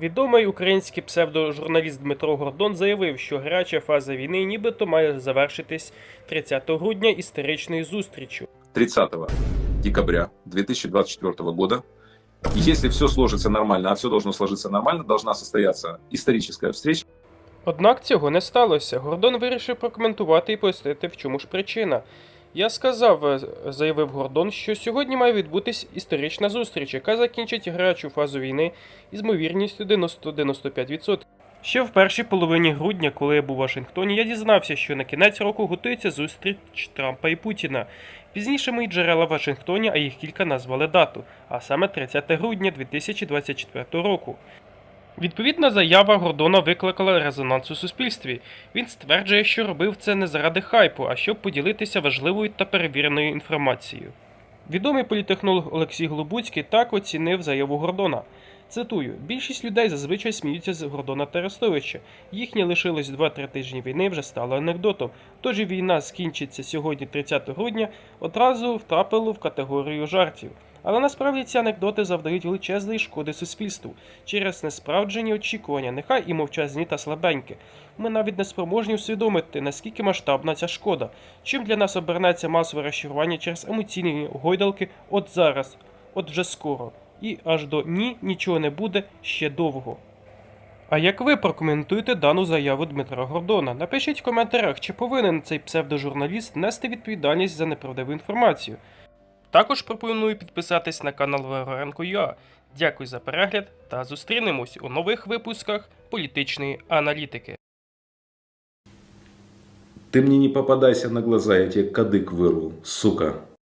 Відомий український псевдожурналіст Дмитро Гордон заявив, що гаряча фаза війни нібито має завершитись 30 грудня історичною зустрічю. 30 декабря 2024 года. Если все сложится нормально, а все должно сложиться нормально, должна состояться историческая встреча Однак цього не сталося. Гордон вирішив прокоментувати і пояснити, в чому ж причина. Я сказав, е, заявив Гордон, що сьогодні має відбутись історична зустріч, яка закінчить гарячу фазу війни із ймовірністю 90-95%. Ще в першій половині грудня, коли я був у Вашингтоні, я дізнався, що на кінець року готується зустріч Трампа і Путіна. Пізніше мої джерела в Вашингтоні, а їх кілька назвали дату, а саме 30 грудня 2024 року. Відповідна заява Гордона викликала резонанс у суспільстві. Він стверджує, що робив це не заради хайпу, а щоб поділитися важливою та перевіреною інформацією. Відомий політехнолог Олексій Глобуцький так оцінив заяву Гордона. Цитую: більшість людей зазвичай сміються з Гордона та Арестовича. Їхнє лишилось 2-3 тижні війни вже стало анекдотом. Тож і війна скінчиться сьогодні, 30 грудня, одразу втрапило в категорію жартів. Але насправді ці анекдоти завдають величезної шкоди суспільству через несправджені очікування, нехай і мовчазні та слабенькі. Ми навіть не спроможні усвідомити, наскільки масштабна ця шкода. Чим для нас обернеться масове розчарування через емоційні гойдалки от зараз, от вже скоро, і аж до ні нічого не буде ще довго. А як ви прокоментуєте дану заяву Дмитра Гордона? Напишіть в коментарях, чи повинен цей псевдожурналіст нести відповідальність за неправдиву інформацію. Також пропоную підписатись на канал Вегоренко.ua. Дякую за перегляд та зустрінемось у нових випусках політичної аналітики. Ты мне не попадайся на глаза, я тебе кадык вырву, сука.